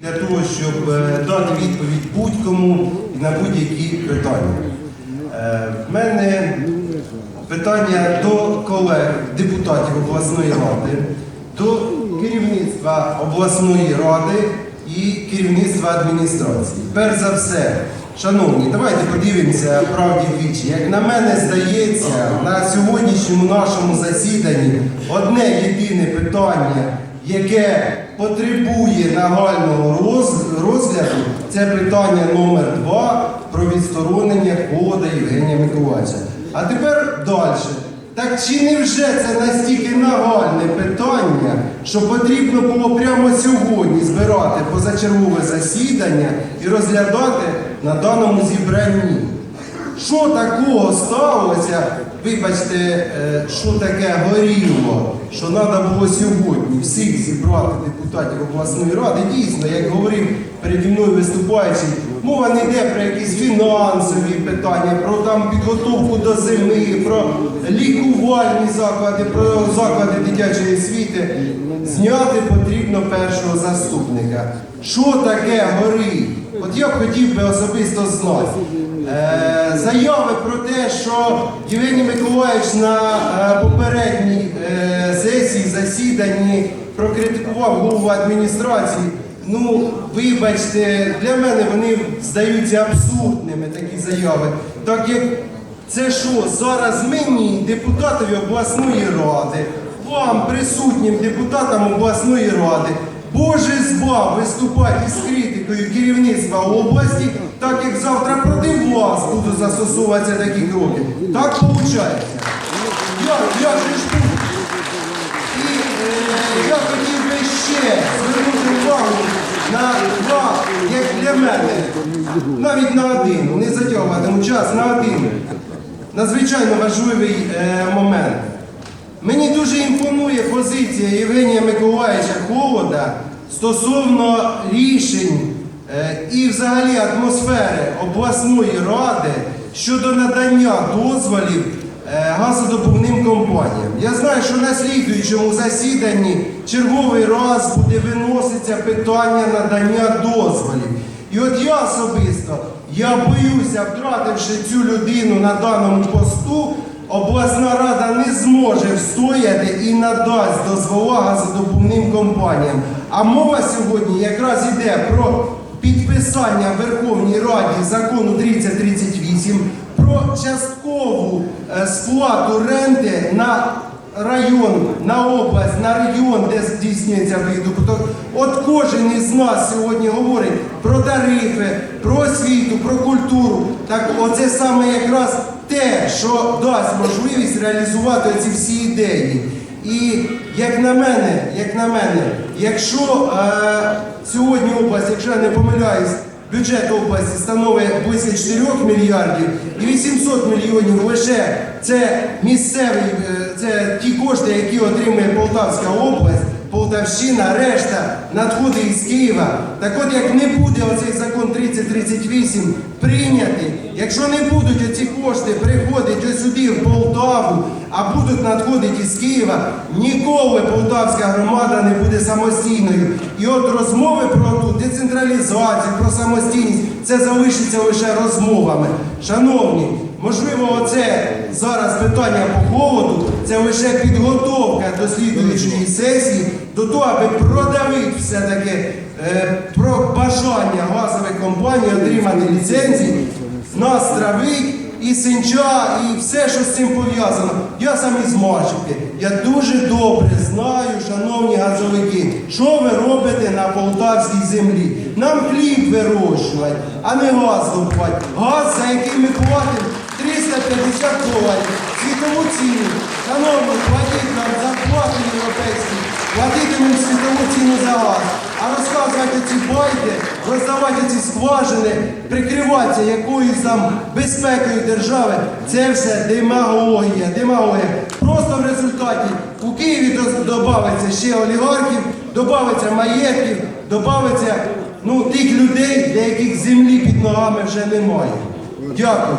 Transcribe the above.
для того, щоб е, дати відповідь будь-кому на будь-які питання. Е, В мене питання до колег, депутатів обласної ради, до керівництва обласної ради і керівництва адміністрації. Перш за все, шановні, давайте подивимося правді вічі. Як на мене здається, на сьогоднішньому нашому засіданні одне єдине питання, яке потребує нагального розгляду, це питання номер два про відсторонення холода Євгенія Миколаївича. А тепер далі. Так чи не вже це настільки нагальне питання, що потрібно було прямо сьогодні збирати позачергове засідання і розглядати на даному зібранні? Що такого сталося? Вибачте, е, що таке горіло, що треба було сьогодні всіх зібрати депутатів обласної ради. Дійсно, як говорив переді мною виступаючий, мова не йде про якісь фінансові питання, про там підготовку до зими, про лікувальні заклади, про заклади дитячої освіти. Зняти потрібно першого заступника. Що таке горить? От я хотів би особисто знати. Е, заяви про те, що Євгеній Миколаївич на е, попередній е, сесії засіданні прокритикував голову адміністрації. Ну, вибачте, для мене вони здаються абсурдними такі заяви. Так як це що, зараз мені, депутатові обласної ради, вам, присутнім депутатам обласної ради, Боже збав виступати із критикою керівництва області, так як завтра проти вас будуть застосовуватися такі кроки. Так виходить. Я, я ж. І е, я хотів би ще звернути увагу на два, як для мене, навіть на один, не затягуватиму час, на один надзвичайно важливий е, момент. Мені дуже імпонує позиція Євгенія Миколаївича Холода стосовно рішень е, і взагалі атмосфери обласної ради щодо надання дозволів е, газодобувним компаніям. Я знаю, що на слідуючому засіданні черговий раз буде виноситься питання надання дозволів. І от я особисто, я боюся, втративши цю людину на даному посту, обласна рада не зможе встояти і надасть дозвола газодобувним компаніям. А мова сьогодні якраз йде про підписання Верховній Раді закону 3038 про часткову е, сплату ренти на район, на область, на регіон, де здійснюється видобуток. От кожен із нас сьогодні говорить про тарифи, про освіту, про культуру. Так оце саме якраз те, що дасть можливість реалізувати ці всі ідеї. І як на мене, як на мене, якщо е, сьогодні область, якщо я не помиляюсь, бюджет області становить близько 4 мільярдів і 800 мільйонів лише. Це місцеві, е, це ті кошти, які отримує Полтавська область, Полтавщина, решта надходить із Києва. Так от як не буде оцей закон 3038 прийнятий, якщо не будуть оці кошти приходити сюди в Полтаву, а будуть надходити із Києва, ніколи полтавська громада не буде самостійною. І от розмови про ту децентралізацію, про самостійність, це залишиться лише розмовами. Шановні, можливо, оце зараз питання по холоду, це лише підготовка до слідуючої сесії, до того, аби продавити все-таки е, про бажання газових компаній отримати ліцензії, нас травить і синча, і все, що з цим пов'язано. Я сам із Марчівки. Я дуже добре знаю, шановні газовики, що ви робите на полтавській землі. Нам хліб вирощувати, а не газ добувати. Газ, за який ми платимо 350 доларів. Світову ціну. Шановні, платіть нам зарплату європейську, платитимемо світову ціну за газ. А розказувати ці байки, роздавати ці скважини, прикриватися якоюсь там безпекою держави, це все демагогія, демагогія. Просто в результаті у Києві додається ще олігархів, додається маєтків, додається ну, тих людей, для яких землі під ногами вже немає. Дякую.